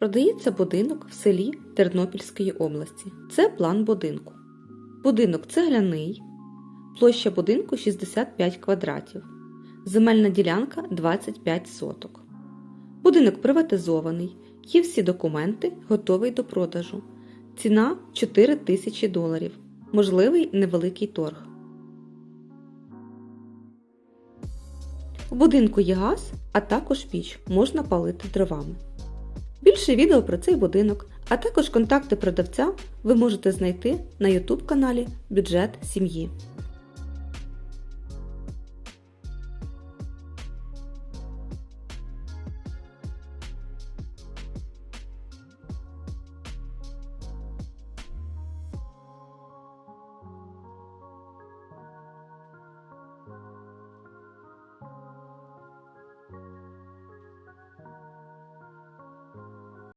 Продається будинок в селі Тернопільської області. Це план будинку. Будинок цегляний, площа будинку 65 квадратів, земельна ділянка 25 соток. Будинок приватизований, є всі документи, готовий до продажу. Ціна 4 тисячі доларів. Можливий невеликий торг. У будинку є газ, а також піч можна палити дровами. Більше відео про цей будинок, а також контакти продавця ви можете знайти на YouTube каналі Бюджет сім'ї.